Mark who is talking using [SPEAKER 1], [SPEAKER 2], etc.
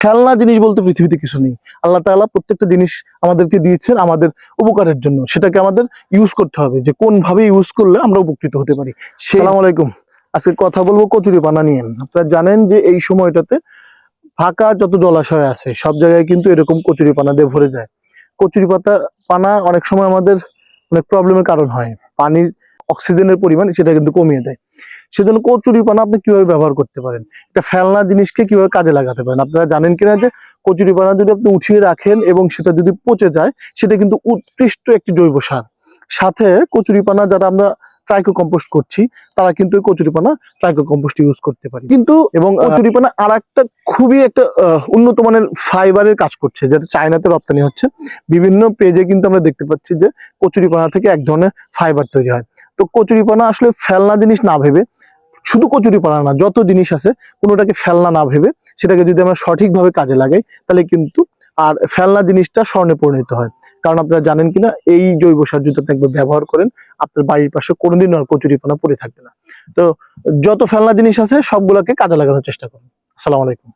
[SPEAKER 1] খেলনা জিনিস বলতে পৃথিবীতে কিছু নেই। আল্লাহ তাআলা প্রত্যেকটা জিনিস আমাদেরকে দিয়েছেন আমাদের উপকারের জন্য। সেটাকে আমাদের ইউজ করতে হবে যে কোন ভাবে ইউজ করলে আমরা উপকৃত হতে পারি। সালাম আলাইকুম। আজকে কথা বলব কচুরি পানা নিয়ে। আপনারা জানেন যে এই সময়টাতে ফাঁকা যত জলাশয় আছে সব জায়গায় কিন্তু এরকম কচুরি পানা দিয়ে ভরে যায়। কচুরি পাতা পানা অনেক সময় আমাদের অনেক প্রবলেমের কারণ হয়। পানির অক্সিজেনের পরিমাণ সেটা কিন্তু কমিয়ে দেয়। সেজন্য কচুরি পানা আপনি কীভাবে ব্যবহার করতে পারেন? একটা ফেলনা জিনিসকে কীভাবে কাজে লাগাতে পারেন? আপনারা জানেন কিনা যে কচুরি পানা যদি আপনি উঠিয়ে রাখেন এবং সেটা যদি পচে যায়, সেটা কিন্তু উৎকৃষ্ট একটি জৈব সার। সাথে কচুরি পানা যারা আমরা ট্রাইকো কম্পোস্ট করছি তারা কিন্তু ওই কচুরি ট্রাইকো কম্পোস্ট ইউজ করতে পারে। কিন্তু এবং কচুরিপানা আর একটা খুবই একটা উন্নত মানের ফাইবারের কাজ করছে যেটা চায়নাতে রপ্তানি হচ্ছে। বিভিন্ন পেজে কিন্তু আমরা দেখতে পাচ্ছি যে কচুরিপানা থেকে এক ধরনের ফাইবার তৈরি হয়। তো কচুরিপানা আসলে ফেলনা জিনিস না ভেবে শুধু কচুরি পাড়া না, যত জিনিস আছে, কোনোটাকে ফেলনা না ভেবে সেটাকে যদি আমরা সঠিকভাবে কাজে লাগাই, তাহলে কিন্তু আর ফেলনা জিনিসটা স্বর্ণে পরিণত হয়। কারণ আপনারা জানেন কিনা, এই জৈব সার যদি আপনি একবার ব্যবহার করেন, আপনার বাড়ির পাশে কোনোদিন আর কচুরি পানা পড়ে থাকবে না। তো যত ফেলনা জিনিস আছে, সবগুলোকে কাজে লাগানোর চেষ্টা করুন। আসসালামু আলাইকুম।